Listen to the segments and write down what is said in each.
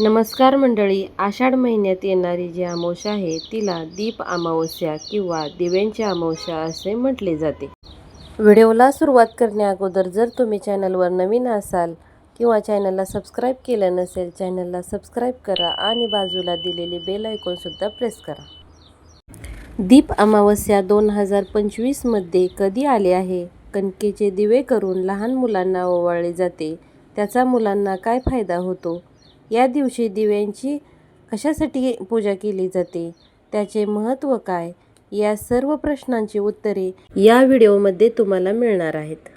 नमस्कार मंडळी आषाढ महिन्यात येणारी जी अमावस्या आहे तिला दीप अमावस्या किंवा दिव्यांची अमावस्या असे म्हटले जाते. व्हिडिओला सुरुवात करण्याअगोदर जर तुम्ही चॅनलवर नवीन असाल किंवा चॅनलला सबस्क्राईब केलं नसेल चॅनलला सबस्क्राईब करा आणि बाजूला दिलेली बेल ऐकूनसुद्धा प्रेस करा. दीप अमावस्या दोन हजार पंचवीसमध्ये कधी आले आहे? कणकेचे दिवे करून लहान मुलांना ओवाळले जाते. त्याचा मुलांना काय फायदा होतो? या दिवशी दिव्यांची कशासाठी पूजा केली जाते? त्याचे महत्त्व काय? या सर्व प्रश्नांची उत्तरे या व्हिडिओमध्ये तुम्हाला मिळणार आहेत.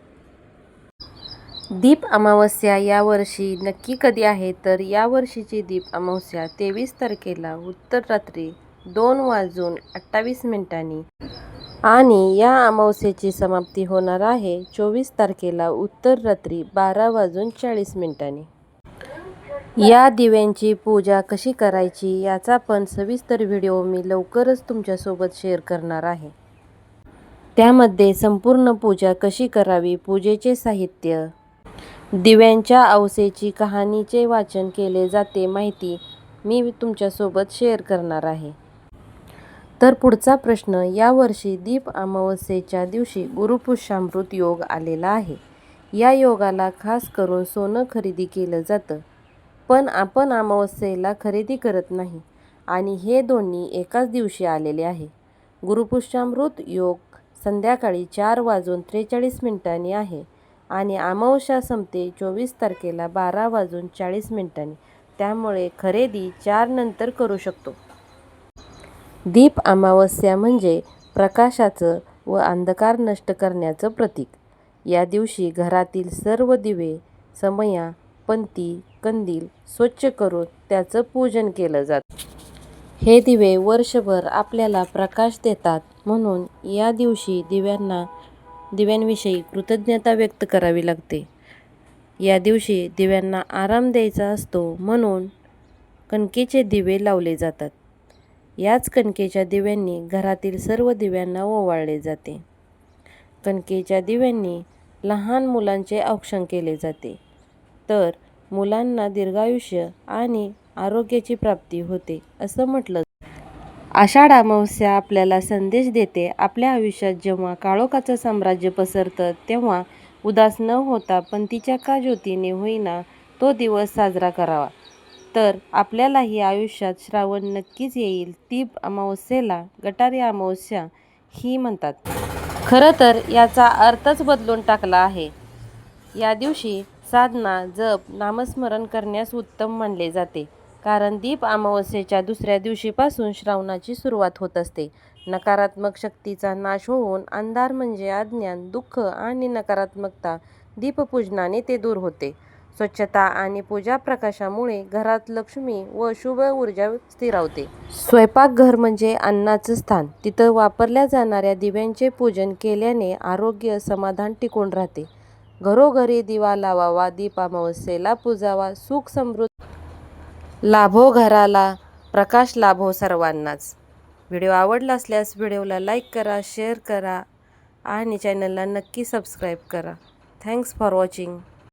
दीप अमावस्या यावर्षी नक्की कधी आहे? तर यावर्षीची दीप अमावस्या तेवीस तारखेला उत्तर रात्री दोन वाजून अठ्ठावीस मिनिटांनी. आणि या अमावस्येची समाप्ती होणार आहे. चोवीस तारखेला उत्तर रात्री बारा वाजून चाळीस मिनिटांनी. या दिव्यांची पूजा कशी करायची याचा पण सविस्तर व्हिडिओ मी लवकरच तुमच्यासोबत शेअर करणार आहे. त्यामध्ये संपूर्ण पूजा कशी करावी पूजेचे साहित्य दिव्यांच्या अवसेची कहाणीचे वाचन केले जाते माहिती मी तुमच्यासोबत शेअर करणार आहे. तर पुढचा प्रश्न यावर्षी दीप अमावस्येच्या दिवशी गुरुपुष्यामृत योग आलेला आहे. या योगाला खास करून सोनं खरेदी केलं जातं. पण आपण अमावस्येला खरेदी करत नाही आणि हे दोन्ही एकाच दिवशी आलेले आहे. गुरुपुष्यामृत योग संध्याकाळी चार वाजून त्रेचाळीस मिनिटांनी आहे आणि अमावस्या संपते चोवीस तारखेला बारा वाजून चाळीस मिनिटांनी. त्यामुळे खरेदी चार नंतर करू शकतो. दीप अमावस्या म्हणजे प्रकाशाचं व अंधकार नष्ट करण्याचं प्रतीक. या दिवशी घरातील सर्व दिवे समया पंती कंदील स्वच्छ करून त्याचं पूजन केलं जातं. हे दिवे वर्षभर आपल्याला प्रकाश देतात म्हणून या दिवशी दिव्यांना दिव्यांविषयी कृतज्ञता व्यक्त करावी लागते. या दिवशी दिव्यांना आराम द्यायचा असतो म्हणून कणकेचे दिवे लावले जातात. याच कणकेच्या दिव्यांनी घरातील सर्व दिव्यांना ओवाळले जाते. कणकेच्या दिव्यांनी लहान मुलांचे औक्षण केले जाते. तर मुलांना दीर्घायुष्य आणि आरोग्याची प्राप्ती होते असं म्हटलं आषाढ अमावस्या आपल्याला संदेश देते आपल्या आयुष्यात जेव्हा काळोखाचं साम्राज्य पसरतं तेव्हा उदास न होता पण तिच्या का ज्योतीने होईना तो दिवस साजरा करावा. तर आपल्यालाही आयुष्यात श्रावण नक्कीच येईल. ती अमावस्येला गटारी अमावस्या ही म्हणतात. खरं तर याचा अर्थच बदलून टाकला आहे. या दिवशी साधना जप नामस्मरण करण्यास उत्तम मानले जाते. कारण दीप अमावस्येच्या दुसऱ्या दिवशीपासून श्रावणाची सुरुवात होत असते. नकारात्मक शक्तीचा नाश होऊन अंधार म्हणजे अज्ञान दुःख आणि नकारात्मकता दीपपूजनाने ते दूर होते. स्वच्छता आणि पूजा प्रकाशामुळे घरात लक्ष्मी व शुभ ऊर्जा स्थिरावते स्वयंपाकघर म्हणजे अन्नाचं स्थान. तिथं वापरल्या जाणाऱ्या दिव्यांचे पूजन केल्याने आरोग्य समाधान टिकून राहते. घरोघरी दिवा लावावा दीपामावस्येला पूजावा सुख समृद्ध लाभो घराला प्रकाश लाभो सर्वांनाच. व्हिडिओ आवडला असल्यास व्हिडिओला लाईक करा शेअर करा आणि चॅनलला नक्की सबस्क्राईब करा. Thanks for watching.